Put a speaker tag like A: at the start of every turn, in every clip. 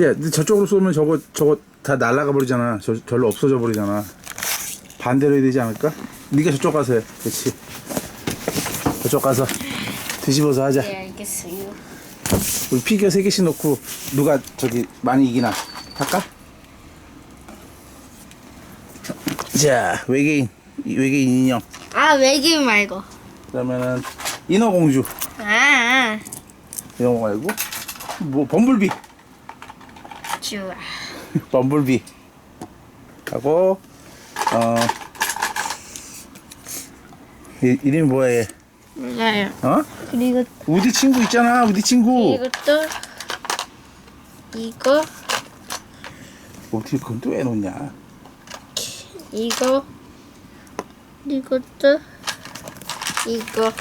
A: 야, 근데 저쪽으로 쏘면 저거 저거 다 날아가 버리잖아. 저 절로 없어져 버리잖아. 반대로 해야 되지 않을까? 네가 저쪽 가서 해. 그렇지. 저쪽 가서 뒤집어서 하자.
B: 네, 알겠어요.
A: 우리 피규어 세 개씩 놓고 누가 저기 많이 이기나 할까? 자, 외계인 이 외계인 인형.
B: 아, 외계인 말고.
A: 그러면은 인어공주
B: 아,
A: 이런 거 말고 뭐 범블비.
B: 좋아.
A: 범블비 하고 어 이, 이름이 뭐야 얘?
B: 몰라요.
A: 어?
B: 그리고
A: 우디 친구 있잖아 우디 친구
B: 이것도 이거
A: 어떻게 그건 또왜 놓냐
B: 이거 이것도 이거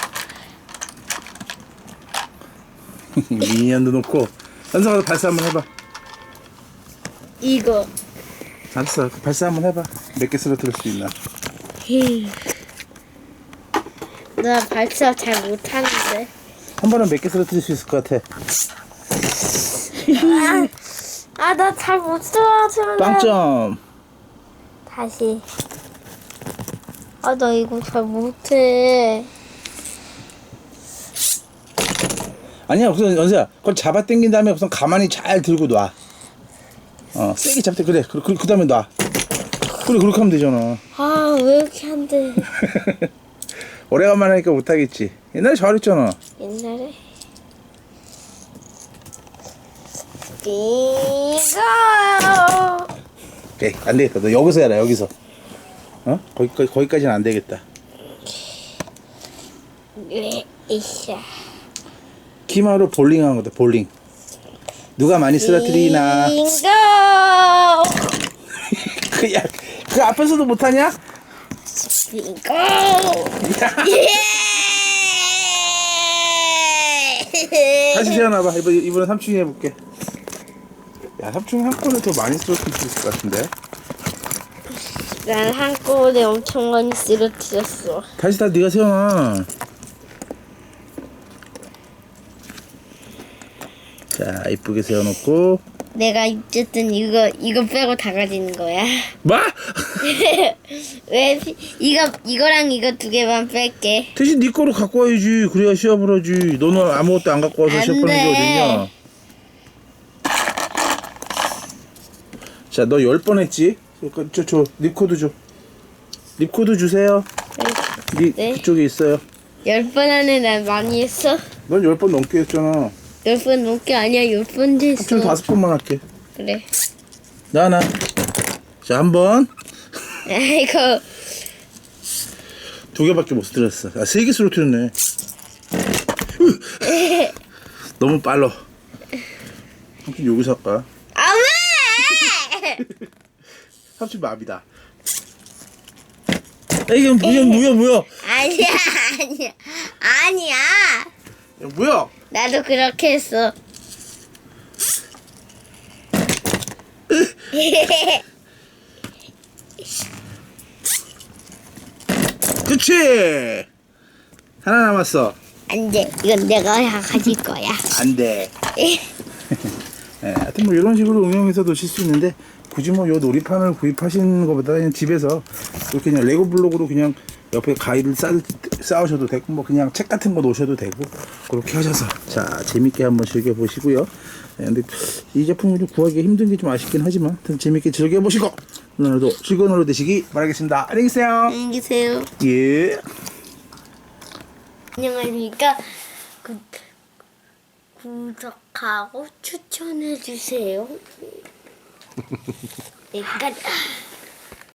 A: 미니언도 놓고 연상아도 발사 한번 해봐
B: 이거
A: 알았어 발사 한번 해봐 몇 개 쓰러뜨릴 수 있나
B: 히. 나 발사 잘 못하는데.
A: 한 번에 몇개 쓰러뜨릴 수 있을 것 같아
B: 아, 나 잘못 쏘아주는
A: 빵점
B: 다시. 아, 나 이거 잘 못해.
A: 아니야 우선 연세야 그걸 잡아 당긴 다음에 우선 가만히 잘 들고 놔 어, 세게 잡대. 그래. 그, 그, 그 다음에 놔. 그래 그렇게 하면 되잖아.
B: 아, 왜 이렇게 안 돼?
A: 오래간만에 하니까 못하겠지. 옛날에 잘했잖아.
B: 옛날에. 이거.
A: 오케이. 안 되겠다. 너 여기서 해라 여기서. 어? 거기까지, 거기까지는 안 되겠다.
B: 네, 이샤.
A: 키마로 볼링 하는 거다 볼링 누가 많이 쓰러뜨리나
B: 이거.
A: 그야 그 앞에서도 못하냐?
B: 이거.
A: 다시 세워놔봐 이번, 이번에 삼촌이 해볼게 야 삼촌이 한꺼번에 더 많이 쓰러뜨릴 수 있을 것 같은데
B: 난 한꺼번에 엄청 많이 쓰러뜨렸어.
A: 다시 다 네가 세워놔 자 이쁘게 세워놓고
B: 내가 어쨌든 이거 이거 빼고 다 가지는 거야.
A: 뭐?
B: 왜 피- 이거 이거랑 이거 두 개만 뺄게.
A: 대신 네 거로 갖고 와야지 그래야 시합을 하지 너는 아무것도 안 갖고 와서
B: 안
A: 시합하는 게
B: 돼.
A: 어딨냐 자너 열 번 했지? 그, 저, 저 립코드 줘 립코드 주세요 네,
B: 네.
A: 그쪽에 있어요
B: 열 번 안에 난 많이 했어.
A: 넌 열 번 넘게 했잖아
B: 열번 넘게 아니야 열번 됐어.
A: 좀 다섯 번만 할게.
B: 그래.
A: 나나. 자 한 번.
B: 아이고
A: 두 개밖에 못 들었어. 아 세 개 쓰러뜨렸네. 너무 빨라. 삼촌 여기서 할까?
B: 아 왜?
A: 삼촌 마비다. 야, 이게 뭐야 뭐야 뭐야?
B: 아니야 아니야. 아니야.
A: 야, 뭐야
B: 나도 그렇게 했어.
A: 그치 하나 남았어
B: 안 돼 이건 내가 가질 거야.
A: 안돼 예, 하여튼 뭐 이런 식으로 응용해서 놓칠 수 있는데 굳이 뭐 요 놀이판을 구입하시는 것보다 그냥 집에서 이렇게 그냥 레고 블록으로 그냥 옆에 가위를 쌓, 쌓으셔도 되고 뭐 그냥 책 같은 거 놓으셔도 되고 그렇게 하셔서 자 재밌게 한번 즐겨 보시고요 예, 근데 이 제품을 좀 구하기 힘든 게 좀 아쉽긴 하지만 재밌게 즐겨 보시고 오늘도 즐거운 하루 되시기 바라겠습니다 안녕히 계세요
B: 안녕히 계세요.
A: 예.
B: 안녕하십니까. 구, 구독하고 추천해 주세요. 일단